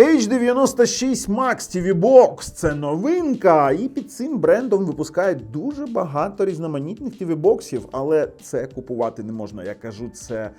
H96 Max TV Box це новинка, і під цим брендом випускають дуже багато різноманітних TV боксів, але це купувати не можна. Я кажу це.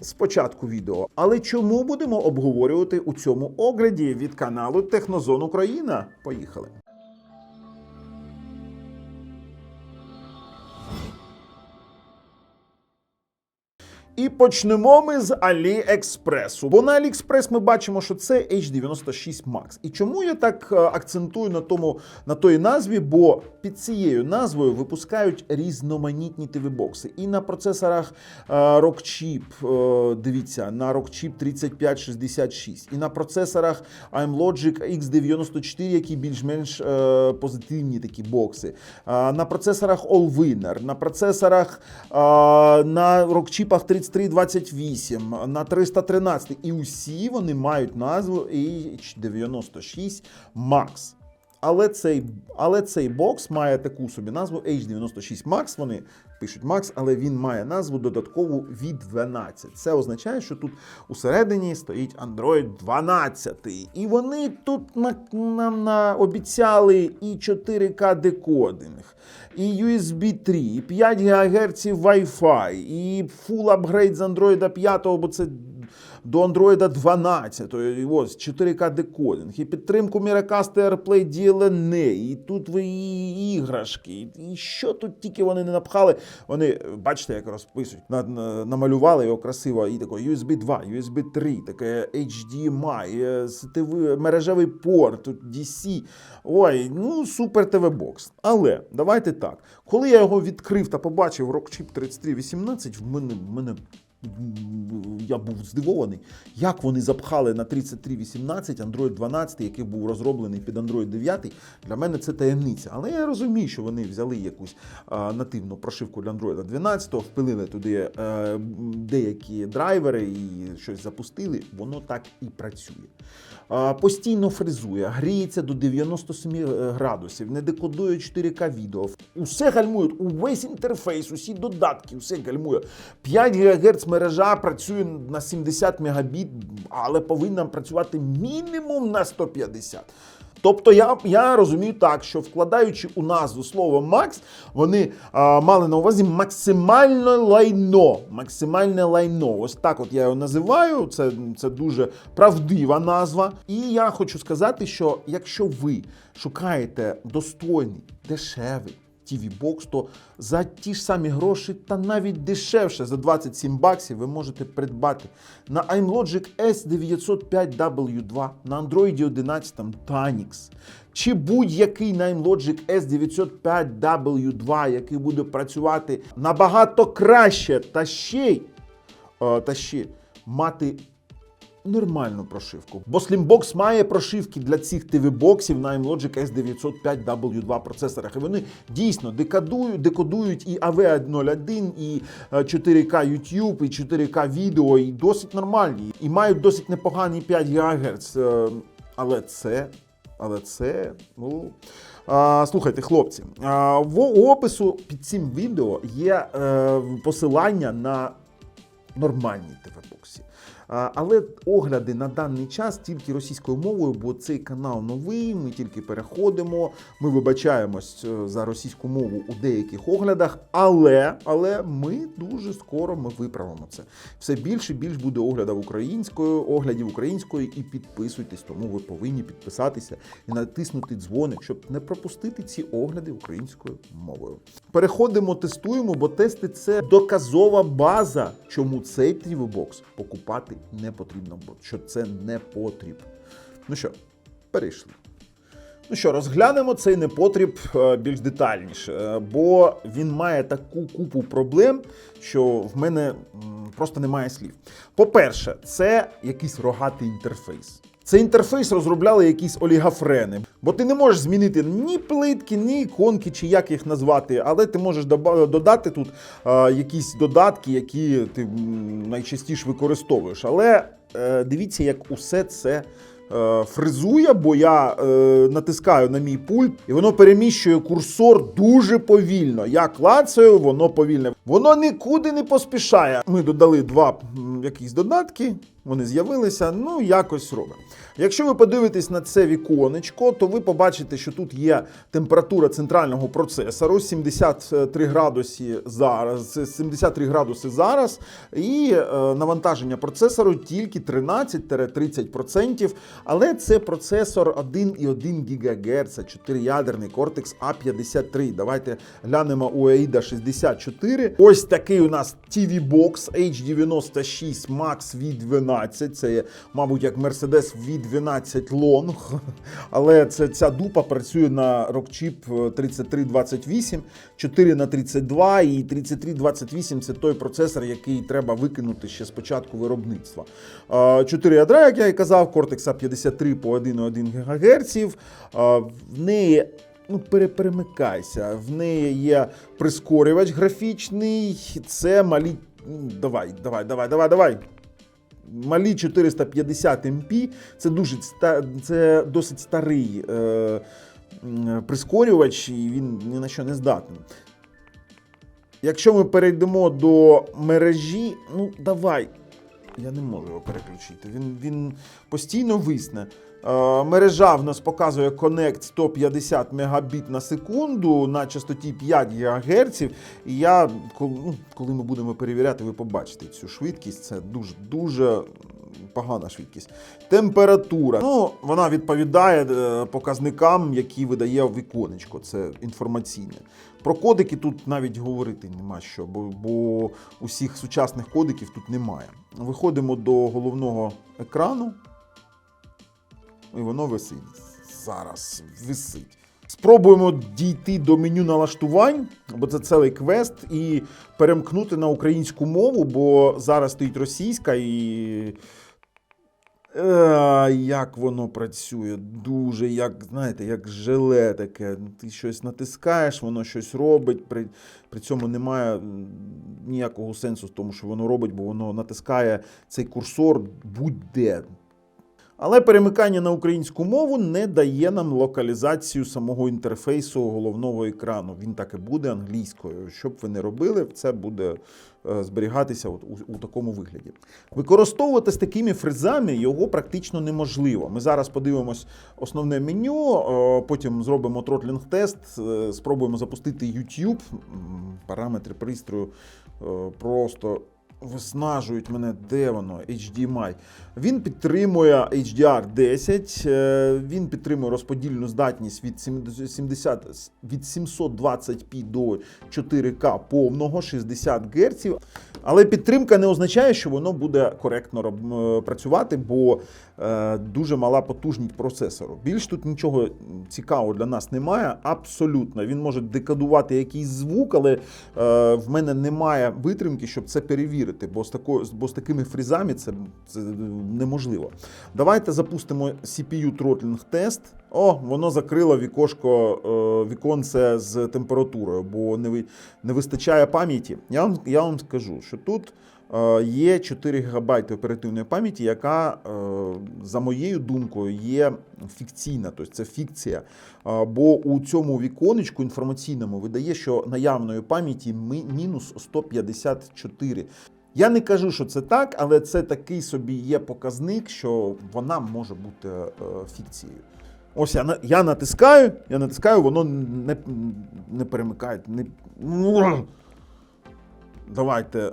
Спочатку відео. Але чому будемо обговорювати у цьому огляді від каналу Технозон Україна? Поїхали. І почнемо ми з AliExpress. Бо на AliExpress ми бачимо, що це H96 Max. І чому я так е, акцентую на тому на той назві? Бо під цією назвою випускають різноманітні TV-бокси. І на процесорах е, Rockchip, е, дивіться, на Rockchip 3566, і на процесорах iMlogic X94, які більш-менш позитивні такі бокси. На процесорах Allwinner, на процесорах на Rockchipах 3328, на 313. І усі вони мають назву H96 Max. Але цей, але цей бокс має таку собі назву H96 Max. Вони пишуть Макс, але він має назву додаткову від 12. Це означає, що тут усередині стоїть Android 12. І вони тут на- нам на, обіцяли і 4К декодинг, і USB 3, і 5 ГГц Wi-Fi, і full апгрейд з Android 5, бо це до Android 12, і ось 4К декодинг, і підтримку Miracast AirPlay DLNA, і тут ви і іграшки, і що тут тільки вони не напхали. Вони, бачите, як розписують, на- на- намалювали його красиво, і таке USB 2, USB 3, таке HDMI, сетевий мережевий порт, DC. Ой, ну супер ТВ бокс. Але давайте так. Коли я його відкрив та побачив Rockchip 3318, в мене, в мене я був здивований, як вони запхали на 3318 Android 12, який був розроблений під Android 9. Для мене це таємниця. Але я розумію, що вони взяли якусь нативну прошивку для Android 12, впилили туди е, деякі драйвери і щось запустили. Воно так і працює. Постійно фризує, гріється до 97 градусів, не декодує 4К відео. Усе гальмує, увесь інтерфейс, усі додатки, все гальмує. 5 ГГц мережа працює на 70 Мбіт, але повинна працювати мінімум на 150. Тобто я, я розумію так, що вкладаючи у назву слово Макс, вони а, мали на увазі максимальне лайно. Максимальне лайно. Ось так от я його називаю. Це, це дуже правдива назва. І я хочу сказати, що якщо ви шукаєте достойний, дешевий. TV Box, то за ті ж самі гроші, та навіть дешевше за 27 баксів ви можете придбати на iMlogic S905W2, на Android 11 Tanix, чи будь-який на iMlogic S905W2, який буде працювати набагато краще та ще е, та ще мати нормальну прошивку. Бо Slimbox має прошивки для цих TV-боксів на iMlogic S905W2 процесорах. І вони дійсно декодують, декодують і AV01, і е, 4K YouTube, і 4K відео, і досить нормальні. І мають досить непогані 5 ГГц. Е, Але це, але це, ну. А, слухайте, хлопці, а, в опису під цим відео є е, посилання на нормальні ТВ-боксі. Але огляди на даний час тільки російською мовою, бо цей канал новий. Ми тільки переходимо. Ми вибачаємось е, за російську мову у деяких оглядах, але, але ми дуже скоро ми виправимо це. Все більше і більш буде оглядів українською, оглядів українською, і підписуйтесь, тому ви повинні підписатися і натиснути дзвоник, щоб не пропустити ці огляди українською мовою. Переходимо, тестуємо, бо тести це доказова база, чому цей TV-бокс покупати не потрібно, бо що це не потрібно. Ну що, перейшли. Ну що, розглянемо цей непотріб е, більш детальніше, е, бо він має таку купу проблем, що в мене просто немає слів. По-перше, це якийсь рогатий інтерфейс. Цей інтерфейс розробляли якісь олігофрени, бо ти не можеш змінити ні плитки, ні іконки, чи як їх назвати, але ти можеш додати тут е, якісь додатки, які ти найчастіше використовуєш. Але е, дивіться, як усе це е, фризує, бо я е, натискаю на мій пульт, і воно переміщує курсор дуже повільно. Я клацаю, воно повільне. Воно нікуди не поспішає. Ми додали два якісь додатки. Вони з'явилися, ну якось робить. Якщо ви подивитесь на це віконечко, то ви побачите, що тут є температура центрального процесору 73 градуси зараз, 73 градуси зараз, і е, навантаження процесору тільки 13-30%. Але це процесор 1,1 ГГц, 4-ядерний Cortex A53. Давайте глянемо у AIDA 64. Ось такий у нас TV-бокс H96 Max V12. Це, мабуть, як Mercedes V12 Long. Але це, ця дупа працює на Rockchip 3328, 4 на 32 і 3328 це той процесор, який треба викинути ще з початку виробництва. 4 ядра, як я і казав, Cortex A53 по 1,1 ГГц. В неї ну, пере- перемикайся. В неї є прискорювач графічний. Це малі. Давай, давай, давай, давай, давай. Малі 450 МП. Це дуже це досить старий е, прискорювач, і він ні на що не здатний. Якщо ми перейдемо до мережі, ну давай. Я не можу його переключити. Він, він постійно висне. Е, мережа в нас показує Connect 150 Мбіт на секунду на частоті 5 ГГц. І я, коли, ну, ми будемо перевіряти, ви побачите цю швидкість. Це дуже дуже погана швидкість. Температура. Ну, вона відповідає е, показникам, які видає віконечко. Це інформаційне. Про кодики тут навіть говорити нема що, бо, бо усіх сучасних кодиків тут немає. Виходимо до головного екрану. І воно висить. Зараз висить. Спробуємо дійти до меню налаштувань, бо це цілий квест, і перемкнути на українську мову, бо зараз стоїть російська і. Е, як воно працює? Дуже, як, знаєте, як желе таке. Ти щось натискаєш, воно щось робить. При, при цьому немає ніякого сенсу в тому, що воно робить, бо воно натискає цей курсор будь-де. Але перемикання на українську мову не дає нам локалізацію самого інтерфейсу головного екрану. Він так і буде англійською. Що б ви не робили, це буде е, зберігатися от у, у такому вигляді. Використовувати з такими фрезами його практично неможливо. Ми зараз подивимось основне меню, е, потім зробимо тротлінг-тест, е, спробуємо запустити YouTube. Параметри пристрою просто виснажують мене, де воно? HDMI. Він підтримує HDR10, е, він підтримує розподільну здатність від 70, від 720p до 4К повного 60 Гц. Але підтримка не означає, що воно буде коректно працювати, бо е, дуже мала потужність процесору. Більш тут нічого цікавого для нас немає. Абсолютно. Він може декодувати якийсь звук, але е, в мене немає витримки, щоб це перевірити, бо з, такою, бо з такими фрізами це, це неможливо. Давайте запустимо CPU throttling тест. О, воно закрило вікошко, е, віконце з температурою, бо не, вистачає пам'яті. Я вам, я вам скажу, що тут е, є 4 ГБ оперативної пам'яті, яка, е, за моєю думкою, є фікційна, тобто це фікція. Е, Бо у цьому віконечку інформаційному видає, що наявної пам'яті мінус 154. Я не кажу, що це так, але це такий собі є показник, що вона може бути е, фікцією. Ось я, я натискаю, я натискаю, воно не, не перемикає. Не... Давайте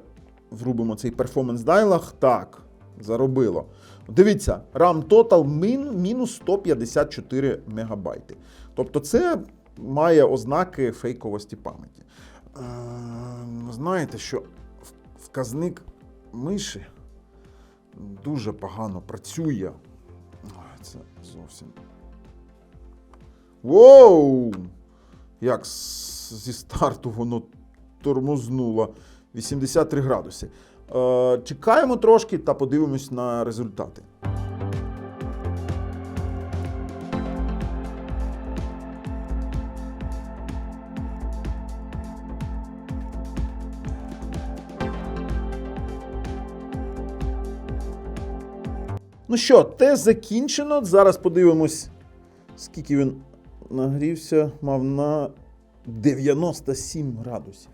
врубимо цей перформанс дайлаг. Так, заробило. Дивіться, RAM Total мінус 154 мегабайти. Тобто це має ознаки фейковості пам'яті. Е, знаєте, що вказник миші дуже погано працює. Це зовсім. Воу! Як зі старту воно тормознуло 83 градуси. Е, чекаємо трошки та подивимось на результати. Ну що, тест закінчено. Зараз подивимось, скільки він нагрівся, мав на 97 градусів.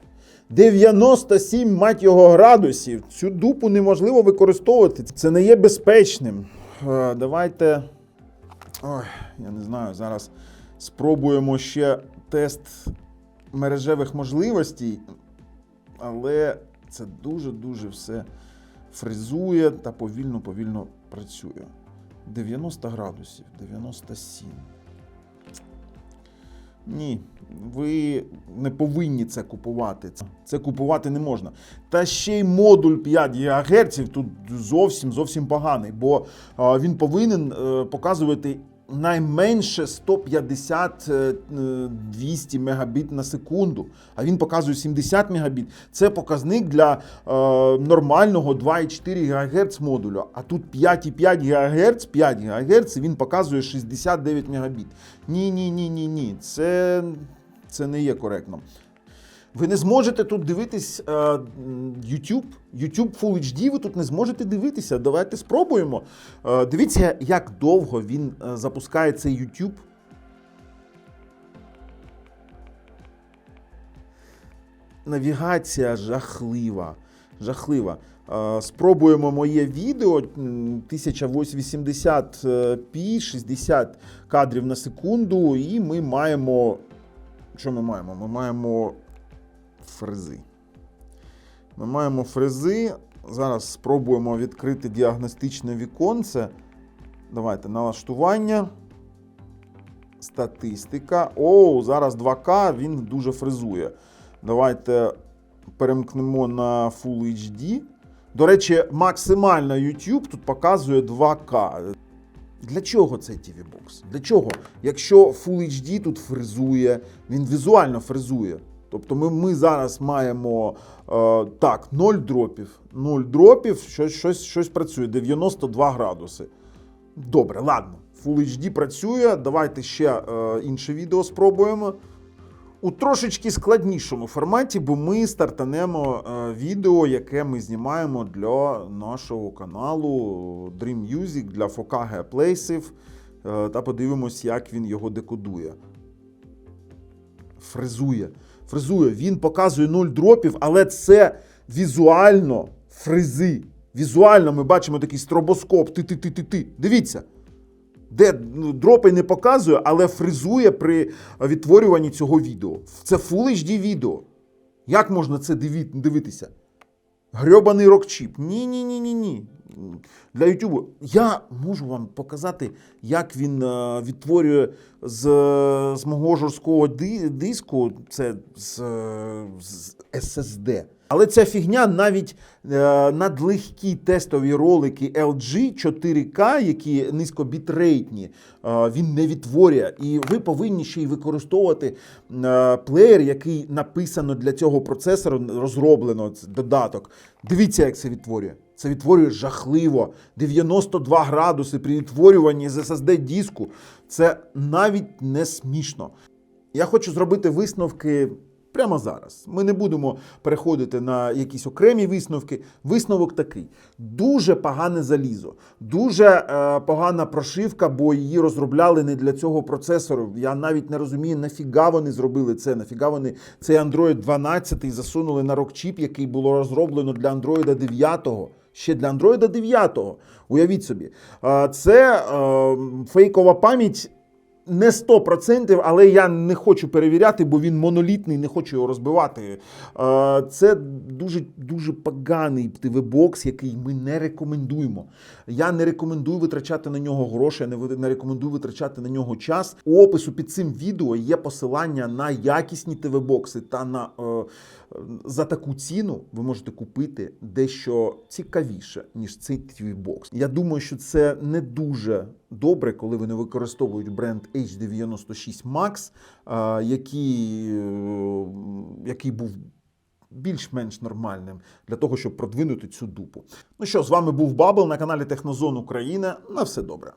97, мать його, градусів. Цю дупу неможливо використовувати. Це не є безпечним. Е, Давайте. Ой, я не знаю. Зараз спробуємо ще тест мережевих можливостей, але це дуже-дуже все фризує та повільно-повільно працює. 90 градусів, 97. Ні, ви не повинні це купувати. Це купувати не можна. Та ще й модуль 5 ГГц тут зовсім зовсім поганий, бо він повинен е, показувати найменше 150-200 мегабіт на секунду, а він показує 70 мегабіт. Це показник для е, нормального 2,4 ГГц модулю. А тут 5,5 ГГц, 5 ГГц, і він показує 69 мегабіт. Ні, ні, ні, ні, ні. Це, це не є коректно. Ви не зможете тут дивитись е, YouTube. YouTube Full HD ви тут не зможете дивитися. Давайте спробуємо. Е, дивіться, як довго він е, запускає цей YouTube. Навігація жахлива. Жахлива. Е, Спробуємо моє відео 1080p, 60 кадрів на секунду, і ми маємо. Що ми маємо? Ми маємо фрези. Ми маємо фрези. Зараз спробуємо відкрити діагностичне віконце. Давайте налаштування. Статистика. О, зараз 2К, він дуже фрезує. Давайте перемкнемо на Full HD. До речі, максимально YouTube тут показує 2К. Для чого цей TV Box? Для чого? Якщо Full HD тут фрезує, він візуально фрезує. Тобто ми, ми зараз маємо е, так, 0 дропів. 0 дропів, щось, щось, щось працює, 92 градуси. Добре, ладно. Full HD працює. Давайте ще е, інше відео спробуємо. У трошечки складнішому форматі, бо ми стартанемо е, відео, яке ми знімаємо для нашого каналу Dream Music для 4K Places, е, та подивимось, як він його декодує. Фризує. Фризує. Він показує 0 дропів, але це візуально фризи. Візуально ми бачимо такий стробоскоп. Ти-ти-ти-ти-ти. Дивіться. Де ну, дропи не показує, але фризує при відтворюванні цього відео. Це Full HD відео. Як можна це дивитися? Грьобаний рокчіп. Ні, ні, ні, ні, ні. Для Ютубу Я можу вам показати, як він е, відтворює з, з мого жорсткого ди- диску, це з, е, з SSD. Але ця фігня навіть е, надлегкі тестові ролики LG 4K, які низькобітрейтні, е, він не відтворює. І ви повинні ще й використовувати е, плеєр, який написано для цього процесору, розроблено додаток. Дивіться, як це відтворює. Це відтворює жахливо. 92 градуси при відтворюванні з SSD диску. Це навіть не смішно. Я хочу зробити висновки прямо зараз. Ми не будемо переходити на якісь окремі висновки. Висновок такий: дуже погане залізо, дуже е, погана прошивка, бо її розробляли не для цього процесору. Я навіть не розумію, нафіга вони зробили це. Нафіга вони цей Android 12 засунули на рокчіп, який було розроблено для Android 9. Ще для Android 9. Уявіть собі, Е, це е, фейкова пам'ять не 100%, але я не хочу перевіряти, бо він монолітний, не хочу його розбивати. Е, Це дуже дуже поганий ТВ-бокс, який ми не рекомендуємо. Я не рекомендую витрачати на нього гроші, я не рекомендую витрачати на нього час. У опису під цим відео є посилання на якісні ТВ-бокси та на е, за таку ціну ви можете купити дещо цікавіше, ніж цей TV-бокс. Я думаю, що це не дуже добре, коли вони використовують бренд H96 Max, який, е, який був більш-менш нормальним для того, щоб продвинути цю дупу. Ну що, з вами був Бабл на каналі Технозон Україна. На все добре.